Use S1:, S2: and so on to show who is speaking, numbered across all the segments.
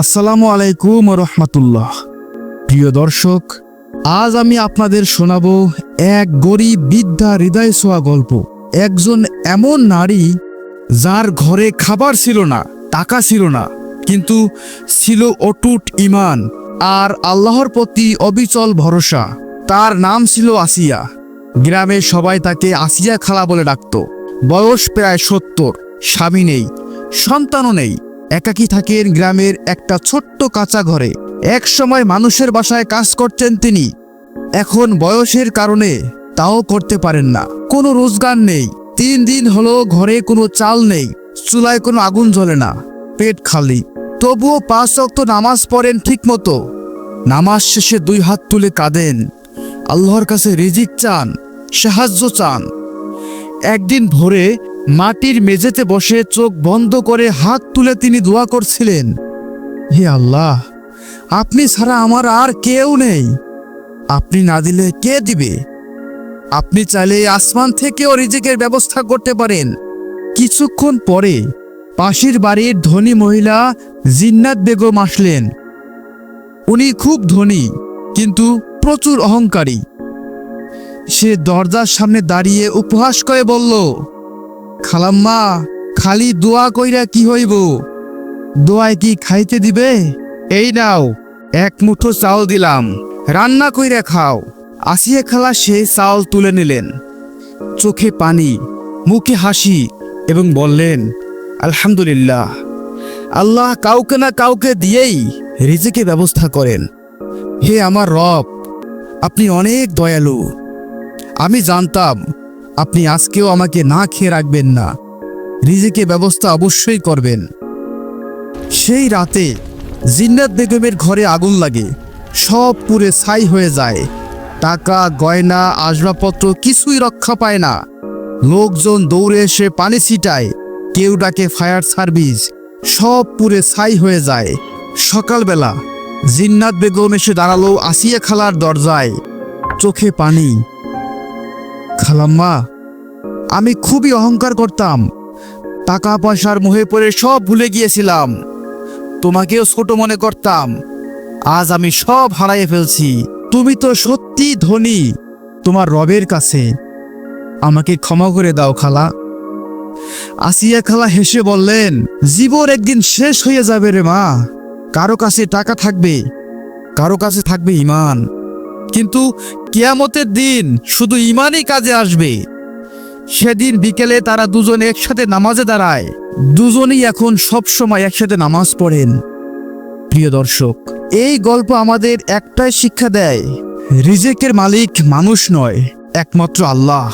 S1: আসসালামু আলাইকুম রহমতুল্লাহ। প্রিয় দর্শক, আজ আমি আপনাদের শোনাব এক গরিব বিদ্যা হৃদয় ছোঁয়া গল্প। একজন এমন নারী যার ঘরে খাবার ছিল না, টাকা ছিল না, কিন্তু ছিল অটুট ইমান আর আল্লাহর প্রতি অবিচল ভরসা। তার নাম ছিল আসিয়া। গ্রামে সবাই তাকে আসিয়া খালা বলে ডাকত। বয়স প্রায় সত্তর, স্বামী নেই, সন্তানও নেই। একাকী থাকেন গ্রামের একটা ছোট্ট কাঁচা ঘরে। এক সময় মানুষের বাসায় কাজ করতেন তিনি। এখন বয়সের কারণে তাও করতে পারেন না। কোনো রোজগার নেই। তিন দিন হলো ঘরে কোনো চাল নেই। চুলায় কোনো আগুন জ্বলে না। পেট খালি। তবুও পাঁচ অক্ত নামাজ পড়েন ঠিক মতো নামাজ শেষে দুই হাত তুলে কাঁদেন। আল্লাহর কাছে রিজিক চান, সাহায্য চান। একদিন ভোরে মাটির মেঝেতে বসে চোখ বন্ধ করে হাত তুলে তিনি দোয়া করছিলেন, হে আল্লাহ, আপনি ছাড়া আমার আর কেউ নেই। আপনি না দিলে কে দিবে? আপনি চাইলে আসমান থেকেও রিজিকের ব্যবস্থা করতে পারেন। কিছুক্ষণ পরে পাশের বাড়ির ধনী মহিলা জিন্নাত বেগম আসলেন। উনি খুব ধনী, কিন্তু প্রচুর অহংকারী। সে দরজার সামনে দাঁড়িয়ে উপহাস করে বলল খালাম্মা, খালি দোয়া কইরা কি হইব? দোয়ায় কি খাইতে দিবে? এই নাও, এক মুঠো চাউল দিলাম। রান্না কইরা খাও। আসিয়া খালা সেই চাউল তুলে নিলেন। চোখে পানি, মুখে হাসি এবং বললেন, আলহামদুলিল্লাহ। আল্লাহ কাউকে না কাউকে দিয়েই রিজিকে ব্যবস্থা করেন। হে আমার রব, আপনি অনেক দয়ালু। আমি জানতাম আপনি আজকেও আমাকে না খেয়ে রাখবেন না। রিজিকে ব্যবস্থা অবশ্যই করবেন। সেই রাতে জিন্নাত বেগমের ঘরে আগুন লাগে। সব পুরে ছাই হয়ে যায়। টাকা, গয়না, আসবাবপত্র কিছুই রক্ষা পায় না। লোকজন দৌড়ে এসে পানি ছিটায়। কেউ ডাকে ফায়ার সার্ভিস। সব পুরে ছাই হয়ে যায়। সকালবেলা জিন্নাত বেগম এসে দাঁড়াল আসিয়া খালার দরজায়। চোখে পানি। খালাম্মা, আমি খুবই অহংকার করতাম। টাকা পয়সার মোহে পড়ে সব ভুলে গিয়েছিলাম। তোমাকেও ছোট মনে করতাম। আজ আমি সব হারাইয়ে ফেলছি। তুমি তো সত্যি ধনী। তোমার রবের কাছে। আমাকে ক্ষমা করে দাও, খালা। আসিয়া খালা হেসে বললেন, জীবন একদিন শেষ হয়ে যাবে রে মা। কারও কাছে টাকা থাকবে, কারও কাছে থাকবে ইমান। কিন্তু কিয়ামতের দিন শুধু ইমানই কাজে আসবে। সেদিন বিকেলে তারা দুজনে একসাথে নামাজে দাঁড়ায়। দুজনেই এখন সব সময় একসাথে নামাজ পড়েন। প্রিয় দর্শক, এই গল্প আমাদের একটাই শিক্ষা দেয়, রিজেকের মালিক মানুষ নয়, একমাত্র আল্লাহ।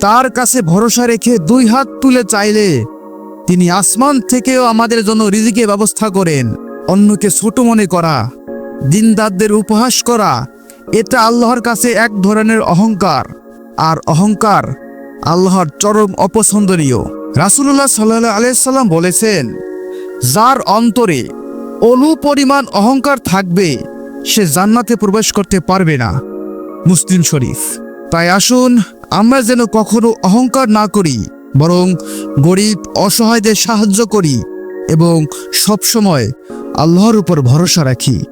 S1: তার কাছে ভরসা রেখে দুই হাত তুলে চাইলে তিনি আসমান থেকেও আমাদের জন্য রিজিকের ব্যবস্থা করেন। অন্যকে ছোট মনে করা, দিনদারদের উপহাস করা এটা আল্লাহর কাছে এক ধরনের অহংকার, আর অহংকার আল্লাহর চরম অপছন্দনীয়। রাসুল্লাহ সাল্লাহ আলাইসাল্লাম বলেছেন, যার অন্তরে অলু পরিমাণ অহংকার থাকবে, সে জান্নাতে প্রবেশ করতে পারবে না। মুসলিম শরীফ। তাই আসুন, আমরা যেন কখনো অহংকার না করি, বরং গরিব, অসহায়দের সাহায্য করি এবং সবসময় আল্লাহর উপর ভরসা রাখি।